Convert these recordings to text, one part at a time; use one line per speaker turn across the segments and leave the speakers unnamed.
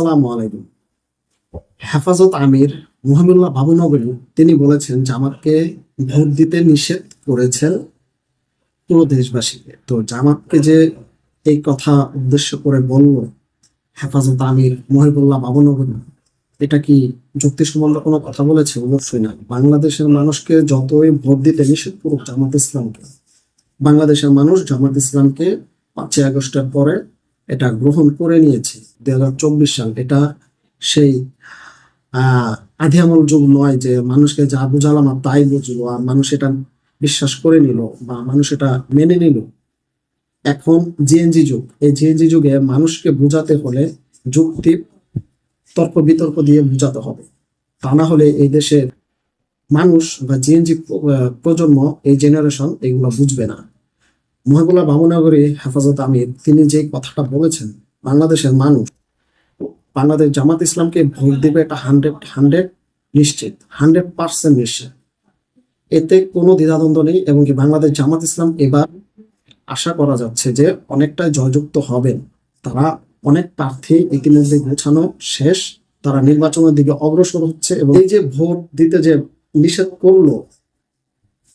আসসালামু আলাইকুম। হেফাজত আমির মুহাম্মদুল্লাহ বাবুনগরী, তিনি বলেছেন জামাতকে ভোট দিতে নিষেধ করেছেন পুরো দেশবাসীকে। তো জামাতকে যে এই কথা উদ্দেশ্য করে বলল হেফাজত আমির মহিবুল্লাহ বাবুনগরী, এটা কি যুক্তি যুক্তিসম্মত কোনো কথা বলেছে? অবশ্যই না। বাংলাদেশের মানুষকে যতই ভোট দিতে নিষেধ করুক জামাত ইসলামকে, বাংলাদেশের মানুষ জামাত ইসলামকে পাঁচই আগস্টের পরে এটা গ্রহণ করে নিয়েছে দুই হাজার চব্বিশ সাল। এটা সেই, আহ, আধি আমল যুগ নয় যে মানুষকে যা বুঝালাম আর তাই বুঝলো আর মানুষ এটা বিশ্বাস করে নিল বা মানুষ এটা মেনে নিল। এখন জিএনজি যুগ। এই জিএনজি যুগে মানুষকে বোঝাতে হলে যুক্তি, তর্ক, বিতর্ক দিয়ে বোঝাতে হবে। তা না হলে এই দেশের মানুষ বা জিএনজি প্রজন্ম, এই জেনারেশন এগুলো বুঝবে না। মহিবুল্লাহ বামনগরী হেফাজত আমির, তিনি যে কথাটা বলেছেন, বাংলাদেশের মানুষ, বাংলাদেশ জামাত ইসলামকে ভোট দেবে এটা হান্ড্রেড হান্ড্রেড নিশ্চিত হান্ড্রেড পার্সেন্ট নিশ্চিত। এতে কোনো দ্বিধাদ্বন্দ্ব নেই এবং কি বাংলাদেশ জামাত ইসলাম এবার আশা করা যাচ্ছে যে অনেকটা জয়যুক্ত হবেন। তারা অনেক প্রার্থী ইতিমধ্যে গোছানো শেষ, তারা নির্বাচনের দিকে অগ্রসর হচ্ছে এবং এই যে ভোট দিতে যে নিষেধ করল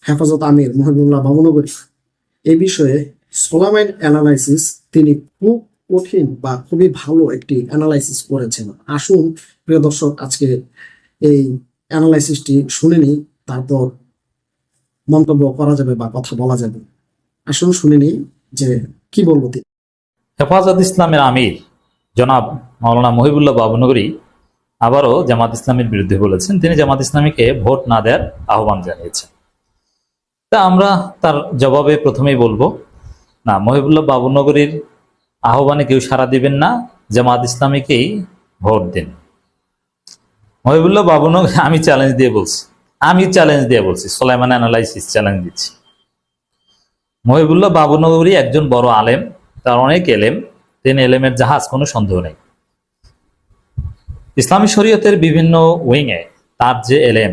হেফাজত আমির মহিবুল্লাহ বাবনগরী এই বিষয়ে সোলামাইন অ্যানালাইসিস তিনি খুব কঠিন বা খুবই ভালো একটি অ্যানালাইসিস করেছেন। আসুন, প্রিয় দর্শক, আজকে এই অ্যানালাইসিসটি শুনে নিই, তারপর মন্তব্য করা যাবে বা কথা বলা যাবে। আসুন, শুনে নিই যে কি বলব তিনি।
হেফাজত ইসলামের আমির জনাব মাওলানা মহিবুল্লাহ বাবনগরী আবারও জামাত ইসলামের বিরুদ্ধে বলেছেন, তিনি জামাত ইসলামীকে ভোট না দেওয়ার আহ্বান জানিয়েছেন। তা আমরা তার জবাবে প্রথমেই বলব, না, মহিবুল্লাহ বাবুনগরীর আহ্বানে কেউ সাড়া দিবেন না, জামাত ইসলামীকেই ভোট দিন। মহিবুল্লাহ বাবুনগর, আমি চ্যালেঞ্জ দিয়ে বলছি, আমি চ্যালেঞ্জ দিয়ে বলছি সোলাইমান অ্যানালাইসিস চ্যালেঞ্জ দিচ্ছি। মহিবুল্লাহ বাবুনগরী একজন বড় আলেম, তার অনেক এলেম, তিনি এলেমের জাহাজ কোনো সন্দেহ নেই। ইসলামী শরীয়তের বিভিন্ন উইংয়ে তার যে এলেম,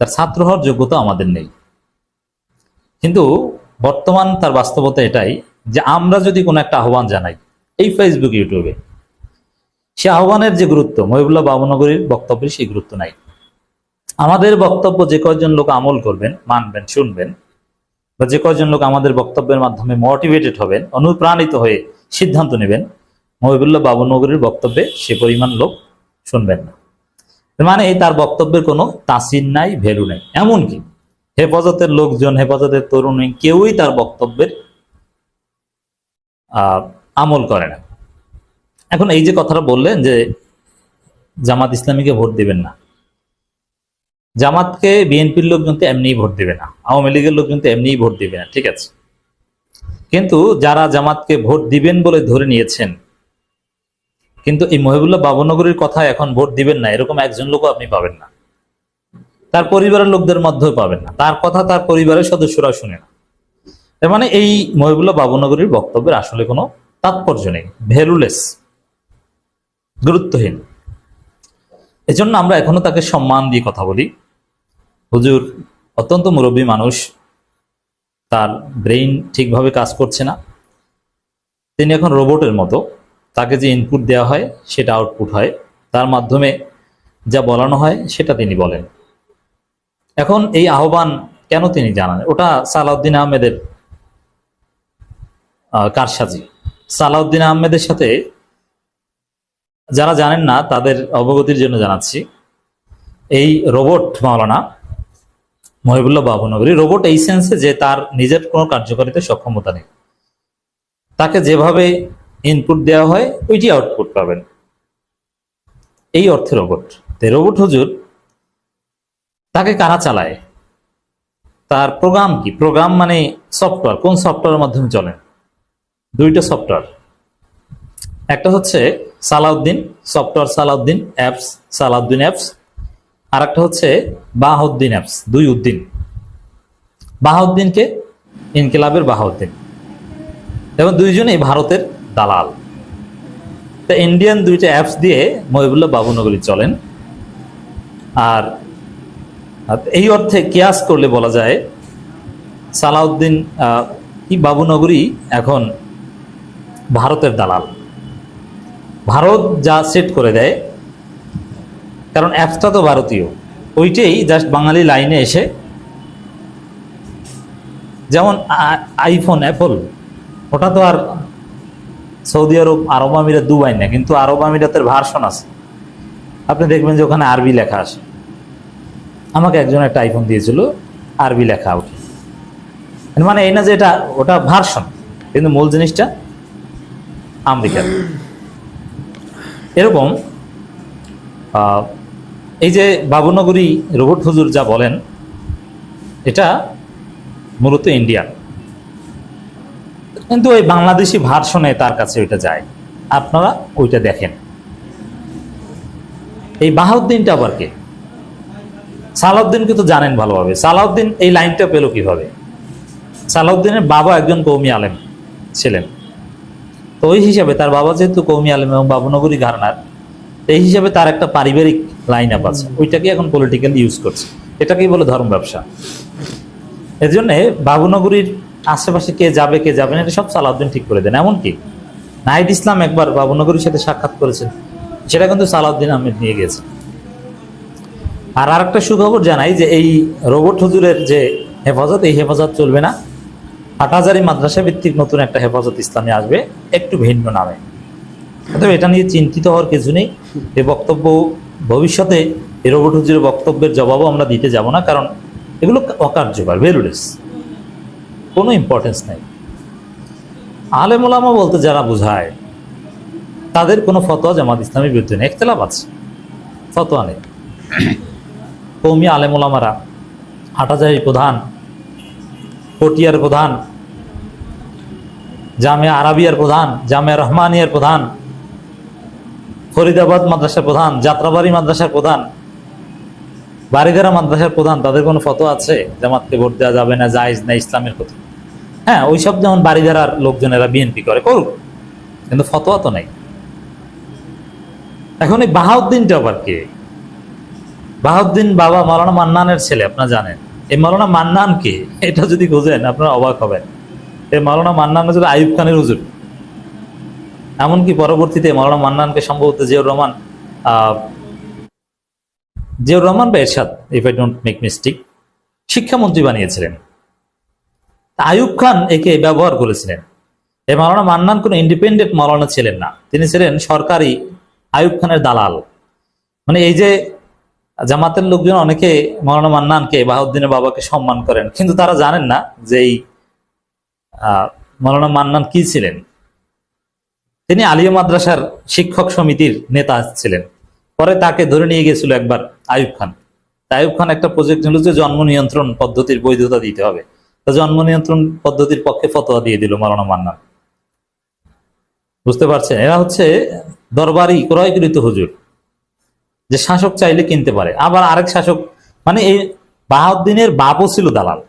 তার ছাত্র হওয়ার যোগ্যতা আমাদের নেই। কিন্তু বর্তমান তার বাস্তবতা এটাই যে আমরা যদি কোনো একটা আহ্বান জানাই, এই ফেসবুক ইউটিউবে সে আহ্বানের যে গুরুত্ব, মহিবুল্লাহ বাবুনগরীর বক্তব্যের সেই গুরুত্ব নাই। আমাদের বক্তব্য যে কয়জন লোক আমল করবেন, মানবেন, শুনবেন, বা যে কয়জন লোক আমাদের বক্তব্যের মাধ্যমে মোটিভেটেড হবেন, অনুপ্রাণিত হয়ে সিদ্ধান্ত নেবেন, মহিবুল্লাহ বাবুনগরীর বক্তব্যে সে পরিমাণ লোক শুনবেন না। মানে তার বক্তব্যের কোনো তাসির নাই, ভ্যালু নাই। এমনকি হেফাজতের লোকজন, হেফাজতের তরুণী কেউই তার বক্তব্যের আমল করে না। এখন এই যে কথাটা বললেন যে জামাত ইসলামীকে ভোট দিবেন না। জামাতকে, বিএনপির লোকজন তো এমনিই ভোট দিবে না। আওয়ামী লীগের লোকজন তো এমনিই ভোট দিবে না, ঠিক আছে? কিন্তু যারা জামাতকে ভোট দিবেন বলে ধরে নিয়েছেন, কিন্তু এই মহিবুল্লাহ বাবনগরীর কথা এখন ভোট দিবেন না, এরকম একজন লোকও আপনি পাবেন না। তার পরিবারের লোকদের মধ্যেও পাবেন না। তার কথা তার পরিবারের সদস্যরা শুনে না। তার মানে এই মহিবুল্লাহ বাবনগরীর বক্তব্যের আসলে কোনো তাৎপর্য নেই। ভ্যালুলেস, গুরুত্বহীন। এজন্য আমরা এখনও তাকে সম্মান দিয়ে কথা বলি। হুজুর, অত্যন্ত মুরব্বী মানুষ। তার ব্রেইন ঠিকভাবে কাজ করছে না। তিনি এখন রোবটের মতো। তাকে যে ইনপুট দেওয়া হয়, সেটা আউটপুট হয়। তার মাধ্যমে যা বলানো হয়, সেটা তিনি বলেন। এখন এই আহ্বান কেন তিনি জানান ওটা সালাউদ্দিন আহমেদের আহ, কারসাজি। সালাউদ্দিন আহমেদের সাথে যারা জানেন না তাদের অবগতির জন্য জানাচ্ছি। এই রোবট মাওলানা মহিবুল্লাহ বাবুনগরী রোবট এই সেন্সে যে তার নিজের কোনো কার্যকারিতা সক্ষমতা নেই। তাকে যেভাবে ইনপুট দেওয়া হয় ওইটি আউটপুট পাবেন। এই অর্থে রোবট। রোবট হুজুর তাকে কারা চালায়? তার প্রোগ্রাম কি? প্রোগ্রাম মানে সফটওয়্যার। কোন সফটওয়্যারের মাধ্যমে চলে? দুইটা সফটওয়্যার। একটা হচ্ছে Salauddin, software Salauddin apps Salauddin apps. আর একটা হচ্ছে বাহাউদ্দিন অ্যাপস, দুই উদ্দিন। বাহাউদ্দিনকে ইনকিলাবের বাহাউদ্দিন। এবং দুইজনেই ভারতের দালাল। তা ইন্ডিয়ান দুইটা অ্যাপস দিয়ে মহিবুল্লাহ বাবুনগরী চলেন। আর আর এই অর্থে কিয়াস করলে বলা যায়, সালাউদ্দিন কি বাবুনগরী এখন ভারতের দালাল। ভারত যা সেট করে দেয়, কারণ অ্যাপসটা তো ভারতীয়, ওইটাই জাস্ট বাঙালি লাইনে এসে, যেমন আইফোন অ্যাপল ওটা তো আর সৌদি আরব আরব আমিরাত, দুবাই না, কিন্তু আরব আমিরাতের ভার্সন আছে। আপনি দেখবেন যে ওখানে আরবি লেখা আছে। আমাকে একজন একটা আইফোন দিয়েছিল আরবি লেখা ওঠে মানে এই না যে এটা, ওটা ভার্সন কিন্তু মূল জিনিসটা আমেরিকার এরকম এই যে বাবুনগরী রোবট হুজুর যা বলেন, এটা মূলত ইন্ডিয়ান কিন্তু ওই বাংলাদেশি ভার্সনে তার কাছে ওইটা যায়। আপনারা ওইটা দেখেন। এই বাহাউদ্দিনটা আবার কে? সালাউদ্দিনকে তো জানেন ভালোভাবে। সালাউদ্দিন এই লাইনটা পেল কীভাবে? সালাউদ্দিনের বাবা একজন কৌমি আলেম ছিলেন। তো ওই হিসাবে তার বাবা যেহেতু কৌমি আলেম এবং বাবুনগরী ঘরানার, এই হিসাবে তার একটা পারিবারিক লাইন আপ আছে। ওইটাকে এখন পলিটিক্যাল ইউজ করছে। এটাকেই বলে ধর্ম ব্যবসা। এর জন্য বাবুনগরীর আশেপাশে কে যাবে কে যাবে না, এটা সব সালাউদ্দিন ঠিক করে দেন। এমনকি নাহিদ ইসলাম একবার বাবুনগরীর সাথে সাক্ষাৎ করেছেন। সেটা কিন্তু সালাউদ্দিন আহমেদ নিয়ে গেছে। আর আরেকটা সুখবর জানাই যে এই রোবট হুজুরের যে হেফাজত, এই হেফাজত চলবে না। হাটহাজারি মাদ্রাসা ভিত্তিক নতুন একটা হেফাজত ইসলামী আসবে, একটু ভিন্ন নামে। অতএব এটা নিয়ে চিন্তিত হওয়ার কিছু নেই। এই বক্তব্য ভবিষ্যতে এই রোবট হুজুরের বক্তব্যের জবাবও আমরা দিতে যাব না, কারণ এগুলো অকার্যকর ভ্যালুলেস কোনো ইম্পর্টেন্স নেই। আলেমোলামা বলতে যারা বোঝায়, তাদের কোনো ফতোয়া জামাত ইসলামের বিরুদ্ধে নেই। একতলাপ আছে। ফতোয়া নেই। কৌমি আলেমোলামারা হাটাজারির প্রধান, পটিয়ার প্রধান জামিয়া আরাবিয়ার প্রধান জামিয়া রহমানিয়ার প্রধান, ফরিদাবাদ মাদ্রাসার প্রধান, যাত্রাবাড়ি মাদ্রাসার প্রধান বাড়িধারা মাদ্রাসার প্রধান, তাদের কোনো ফটো আছে? জামাতকে ভোট দেওয়া যাবে না, জায়েজ না, ইসলামের কথা হ্যাঁ ওইসব যেমন বাড়িধারার লোকজনেরা বিএনপি করে, করুক, কিন্তু ফতোয়া তো নেই। এখন এই বাহাউদ্দিনটা আবার কে? বাহাউদ্দিন বাবা মাওলানা মান্নানের ছেলে, আপনারা জানেন। এই মাওলানা মান্নান কে? এটা যদি খুঁজেন, আপনারা অবাক হবেন। এই মাওলানা মান্নান হচ্ছে আইব খানের হুজুর। এমনকি পরবর্তীতে মাওলানা মান্নানকে সম্ভবত জিয়াউর রহমান জিয়াউর রহমান বা Ershad if I don't make mistake শিক্ষামন্ত্রী বানিয়েছিলেন। তা আইয়ুব খান একে ব্যবহার করেছিলেন। এই মাওলানা মান্নান কোনো ইন্ডিপেন্ডেন্ট মাওলানা ছিলেন না। তিনি ছিলেন সরকারি আইয়ুব খানের দালাল। মানে এই যে জামাতের লোকজন অনেকে মৌলানা মান্নানকে বাহাউদ্দিনের বাবাকে সম্মান করেন, কিন্তু তারা জানেন না যে এই মৌলানা মান্নান কি ছিলেন। তিনি আলিয়া মাদ্রাসার শিক্ষক সমিতির নেতা ছিলেন। পরে তাকে ধরে নিয়ে গেছিল একবার আয়ুব খান। আয়ুব খান একটা প্রজেক্ট নিল যে জন্ম নিয়ন্ত্রণ পদ্ধতির বৈধতা দিতে হবে। জন্ম নিয়ন্ত্রণ পদ্ধতির পক্ষে ফতোয়া দিয়ে দিল মৌলানা মান্নান। বুঝতে পারছেন? এরা হচ্ছে দরবারি ক্রয়কৃত হুজুর। যে শাসক চাইলে কিনতে পারে। আবার আরেক শাসক মানে এই বাহাউদ্দিনের বাপও ছিল দালাল।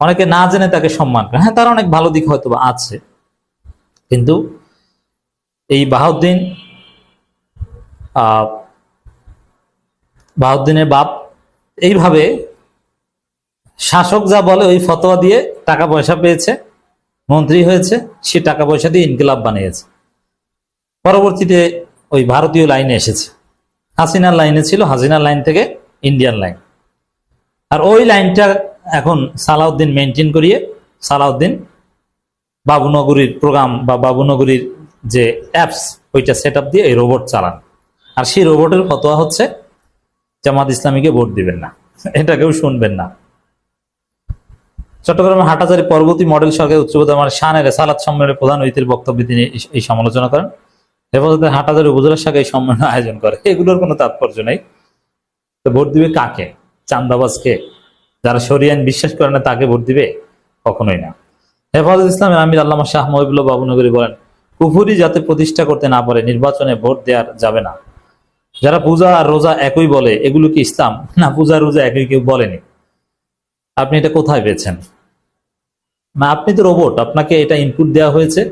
অনেকে না জেনে তাকে সম্মান করে। হ্যাঁ তার অনেক ভালো দিক হয়তো আছে। কিন্তু এই বাহাউদ্দিন বাহাউদ্দিনের বাপ, এইভাবে শাসক যা বলে ওই ফতোয়া দিয়ে টাকা পয়সা পেয়েছে, মন্ত্রী হয়েছে, সে টাকা পয়সা দিয়ে ইনকিলাব বানিয়েছে। পরবর্তীতে ওই ভারতীয় লাইনে এসেছে। হাসিনার লাইনে ছিল, হাসিনার লাইন থেকে ইন্ডিয়ান লাইন। আর ওই লাইনটা এখন সালাউদ্দিন মেনটেন করিয়ে সালাউদ্দিন বাবুনগরীর প্রোগ্রাম বা বাবুনগরীর যে অ্যাপস ওইটা সেট দিয়ে এই রোবট চালান। আর সেই রোবটের ফতোয়া হচ্ছে, জামাত ইসলামীকে ভোট দিবেন না। এটা কেউ শুনবেন না। চট্টগ্রামের হাটাজারি পরবর্তী মডেল সরকার উচ্চ আমার শানের সালাদ সম্মেলনের প্রধান অতিথির বক্তব্যে তিনি এই সমালোচনা করেন। হেফাজতের হাটাজারি উপজেলা শাখা এই সম্মেলন আয়োজন করে। এগুলোর কোনো তাৎপর্য নেই। তো ভোট দিবে কাকে? চান্দাবাজকে যারা সরিয়ান বিশ্বাস করে না, তাকে ভোট দিবে? কখনোই না। হেফাজত ইসলামের আমির আল্লামা শাহ মহিবুল্লাহ বাবুনগরী বলেন, কুফুরি যাতে প্রতিষ্ঠা করতে না পারে, নির্বাচনে ভোট দেওয়ার যাবে না। যারা পূজা আর রোজা একই বলে, এগুলো কি ইসলাম? না, পূজা রোজা একই কেউ বলেনি। আপনি এটা কোথায় পেয়েছেন? না আপনি তো রোবট আপনাকে এটা ইনপুট দেওয়া হয়েছে।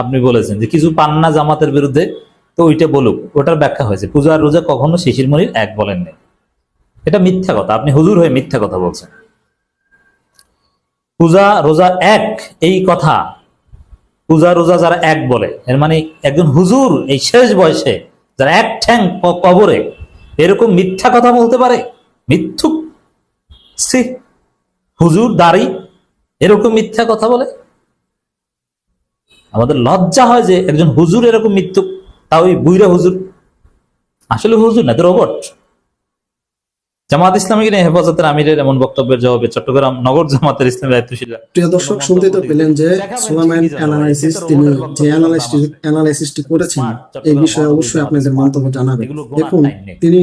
আপনি বলেছেন যে কিছু পান না জামাতের বিরুদ্ধে তো ওইটা বলুক, ওটার ব্যাখ্যা হয়েছে। পূজা রোজা কখনো শিশির মনির এক বলেননি এটা মিথ্যা কথা, আপনি হুজুর হয়ে মিথ্যা কথা বলছেন। পূজা রোজা এক, এই কথা। পূজা রোজা যারা এক বলে, এর মানে একজন হুজুর এই শেষ বয়সে যারা এক ঠ্যাং কবরে, এরকম মিথ্যা কথা বলতে পারে? মিথ্যুক? হুজুর, দাড়ি, এরকম মিথ্যা কথা বলে? আমাদের লজ্জা হয় যে একজন হুজুর এরকম মৃত্যু তাও ওই বুইরা হুজুর। আসলে হুজুর না তো রোবট। জামাত ইসলামী কিনে হেফাজতের আমিরের এমন বক্তব্যের জবাবে চট্টগ্রাম নগর জামাতের ইসলামী দায়িত্বশীল
প্রিয় দর্শক শুনতে তো পেলেন যে সোলামান অ্যানালাইসিস তিনি যে অ্যানালাইসিস অ্যানালাইসিসটি করেছেন এই বিষয়ে অবশ্যই আপনাদের মন্তব্য জানাবেন। দেখুন তিনি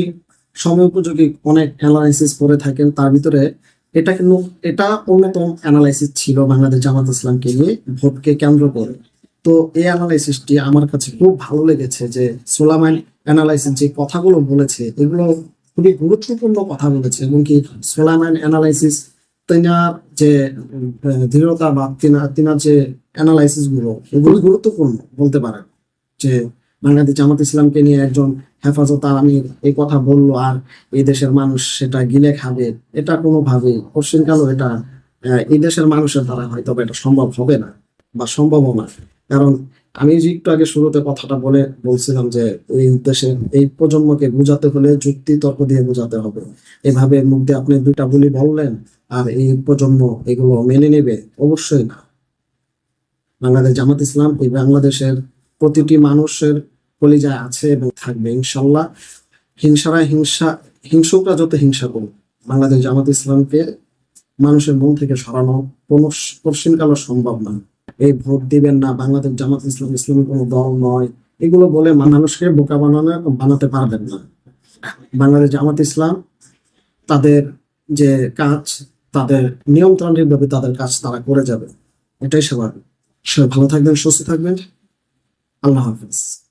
সময় উপযোগী অনেক অ্যানালাইসিস করে থাকেন তার ভিতরে এটা কিন্তু এটা অন্যতম অ্যানালাইসিস ছিল বাংলাদেশ জামাত ইসলামকে নিয়ে ভোটকে কেন্দ্র করে। তো এই অ্যানালাইসিসটি আমার কাছে খুব ভালো লেগেছে যে সোলামান অ্যানালাইসিস যে কথাগুলো বলেছে, এগুলো খুবই গুরুত্বপূর্ণ কথা বলেছে এবং কি সোলামান অ্যানালাইসিস তিনার যে দৃঢ়তা বা তিনার তিনার যে অ্যানালাইসিসগুলো, এগুলো গুরুত্বপূর্ণ বলতে পারেন। যে বাংলাদেশ জামাত ইসলামকে নিয়ে একজন হেফাজত আমির এই কথা বলল আর এই দেশের মানুষ সেটা গিলে খাবে, এটা কোনোভাবে পশ্চিমকালও এটা এই দেশের মানুষের দ্বারা হয়তো এটা সম্ভব হবে না বা সম্ভবও না। কারণ আমি একটু আগে শুরুতে কথাটা বলে বলছিলাম যে এই দেশের এই প্রজন্মকে বোঝাতে হলে যুক্তি, তর্ক দিয়ে বোঝাতে হবে। এভাবে মুখ দিয়ে আপনি দুইটা বলি বললেন আর এই প্রজন্ম এগুলো মেনে নেবে? অবশ্যই না। বাংলাদেশ জামাত ইসলাম এই বাংলাদেশের প্রতিটি মানুষের কলিজায় আছে এবং থাকবে ইনশাল্লাহ। হিংসারা হিংসা, হিংসুকরা যত হিংসা করুক, বাংলাদেশ জামাত ইসলামকে মানুষের মন থেকে সরানো কোনো পশ্চিমকালও সম্ভব না এই ভোট দিবেন না, বাংলাদেশ জামাত ইসলাম, ইসলামী কোনো দল নয়। এগুলো বলে মানুষকে বোকা বানানো, বানাতে পারবেন না। বাংলাদেশ জামাত ইসলাম, তাদের যে কাজ, তাদের নিয়মতান্ত্রিকভাবে তাদের কাজ তারা করে যাবে। এটাই সবার সবাই ভালো থাকবেন, সুস্থ থাকবেন। আল্লাহ হাফিজ।